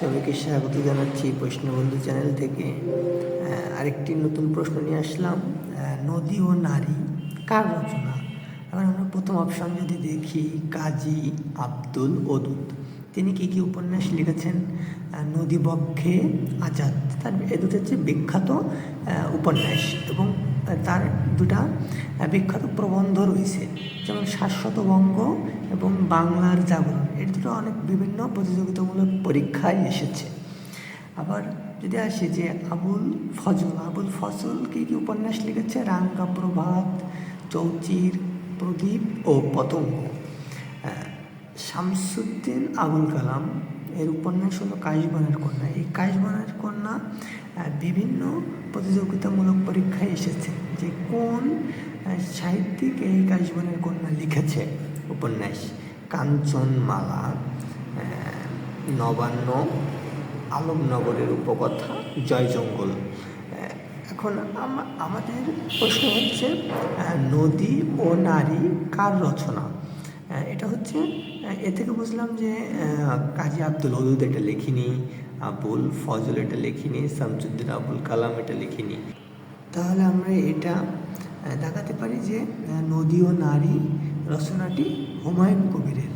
সবাইকে স্বাগত জানাচ্ছি বৈষ্ণবন্ধু চ্যানেল থেকে। আরেকটি নতুন প্রশ্ন নিয়ে আসলাম। নদী ও নারী কার রচনা? এবার আমরা প্রথম অপশন যদি দেখি কাজী আব্দুল ওদুদ। তিনি কি কি উপন্যাস লিখেছেন? আহ, নদী বক্ষে আজাদ। তার এ দুটো হচ্ছে বিখ্যাত উপন্যাস এবং তার দুটা বিখ্যাত প্রবন্ধ রয়েছে। যেমন শাশ্বত বঙ্গ এবং বাংলার জাগরণ। এর দুটো অনেক বিভিন্ন প্রতিযোগিতামূলক পরীক্ষায় এসেছে। আবার যদি আসি যে আবুল ফজল আবুল ফজল কী কী উপন্যাস লিখেছে? রাঙ্গা প্রভাত, চৌচির, প্রদীপ ও পতঙ্গ। শামসুদ্দিন আবুল কালাম এর উপন্যাস হলো কাশবনের কন্যা। এই কাশবনের কন্যা বিভিন্ন প্রতিযোগিতামূলক পরীক্ষায় এসেছে যে কোন সাহিত্যিক এই কাশবনের কন্যা লিখেছে উপন্যাস। কাঞ্চনমালা নবান্ন আলমনগরের উপকথা জয়জঙ্গল আহ, এখন আমাদের প্রশ্ন হচ্ছে নদী ও নারী কার রচনা? এটা হচ্ছে এ থেকে বুঝলাম যে কাজী আব্দুল হদুদ এটা লেখিনি আবুল ফজল এটা লেখিনি শামসুদ্দিন আবুল কালাম এটা লিখিনি। তাহলে আমরা এটা দেখাতে পারি যে নদী ও নারী রচনাটি হুমায়ুন কবিরের।